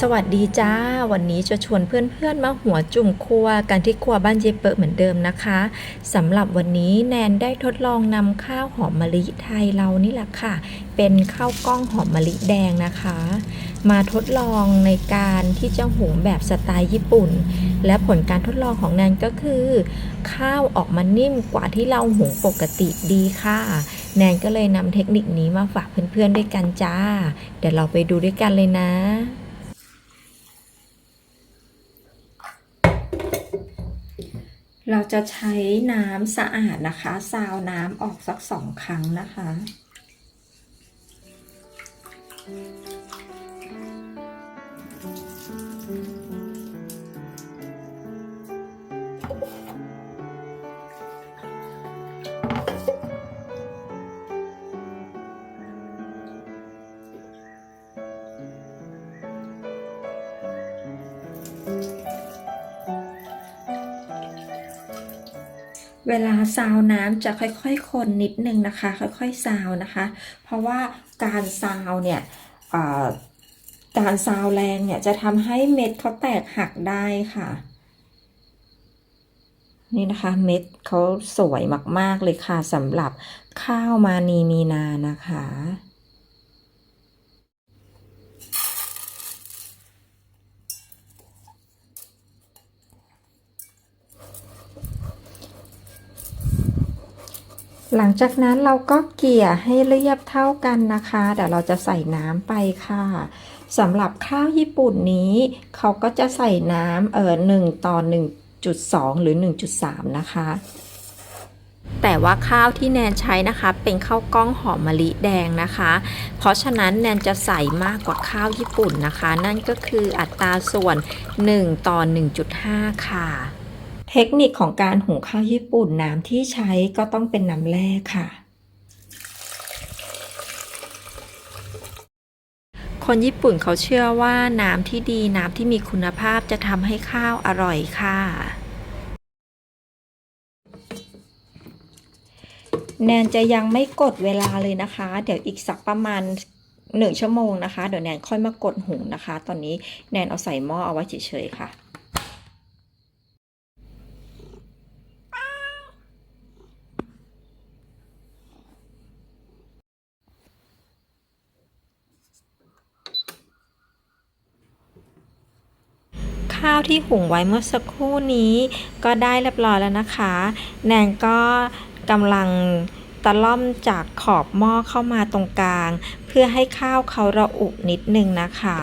สวัสดีจ้า วันนี้จะชวนเพื่อนๆมาหัวจุ่มครัวกันที่ครัวบ้านเจเปิดเหมือนเดิมนะคะสำหรับวันนี้แนนได้ทดลองนำข้าวหอมมะลิไทยเรานี่แหละค่ะ เป็นข้าวกล้องหอมมะลิแดงนะคะ มาทดลองในการที่จะหุงแบบสไตล์ญี่ปุ่น และผลการทดลองของแนนก็คือ ข้าวออกมานิ่มกว่าที่เราหุงปกติดีค่ะ แนนก็เลยนำเทคนิคนี้มาฝากเพื่อนๆด้วยกันจ้า เดี๋ยวเราไปดูด้วยกันเลยนะ เราจะใช้น้ำสะอาดนะคะ ซาวน้ำออกสักสองครั้งนะคะ เวลาซาวน้ำจะค่อยๆ คนนิดนึงนะคะ ค่อยๆซาวนะคะ เพราะว่าการซาวเนี่ยการซาวแรงเนี่ยจะทำให้เม็ดเขาแตกหักได้ค่ะ นี่นะคะเม็ดเขาสวยมากๆเลยค่ะสำหรับข้าวมานีมีนานะคะ หลังจากนั้นเราก็เกลี่ยให้เรียบเท่ากันนะคะ เดี๋ยวเราจะใส่น้ำไปค่ะสำหรับข้าวญี่ปุ่นนี้ เขาก็จะใส่น้ำเอ่อหนึ่งต่อ1.2หรือ1.3นะคะแต่ว่าข้าวที่แนนใช้นะคะ เป็นข้าวกล้องหอมมะลิแดงนะคะ เพราะฉะนั้นแนนจะใส่มากกว่าข้าวญี่ปุ่นนะคะ นั่นก็คืออัตราส่วน 1 ต่อ 1.5 ค่ะ เทคนิคของการหุงข้าวญี่ปุ่นน้ำที่ใช้ก็ต้องเป็นน้ำแร่ค่ะ คนญี่ปุ่นเขาเชื่อว่าน้ำที่ดีน้ำที่มีคุณภาพจะทำให้ข้าวอร่อยค่ะ แนนจะยังไม่กดเวลาเลยนะคะ เดี๋ยวอีกสักประมาณหนึ่งชั่วโมงนะคะ เดี๋ยวแนนค่อยมากดหุงนะคะ ตอนนี้แนนเอาใส่หม้อเอาไว้เฉยๆค่ะ ข้าวที่หุงไว้เมื่อสักครู่นี้ ก็ได้เรียบร้อยแล้วนะคะ แนนก็กำลังตะล่อมจากขอบหม้อเข้ามาตรงกลาง เพื่อให้ข้าวเขาระอุนิดนึงนะคะ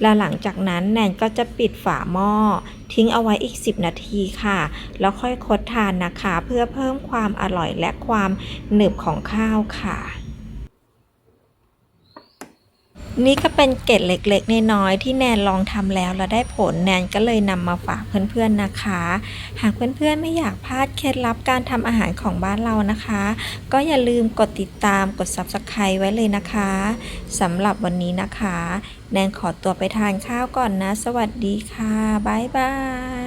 แล้วหลังจากนั้นแนนก็จะปิดฝาหม้อ ทิ้งเอาไว้อีก 10 นาทีค่ะ แล้วค่อยคดทานนะคะ เพื่อเพิ่มความอร่อยและความหนึบของข้าวค่ะ นี่ก็เป็นเกร็ดเล็กๆน้อยๆที่แนนลองทำแล้วแล้วได้ผลแนนก็เลยนำมาฝากเพื่อนๆนะคะ หากเพื่อนๆไม่อยากพลาดเคล็ดลับการทำอาหารของบ้านเรานะคะ ก็อย่าลืมกดติดตามกด subscribe ไว้เลยนะคะสำหรับวันนี้นะคะ แนนขอตัวไปทานข้าวก่อนนะ สวัสดีค่ะบ๊ายบาย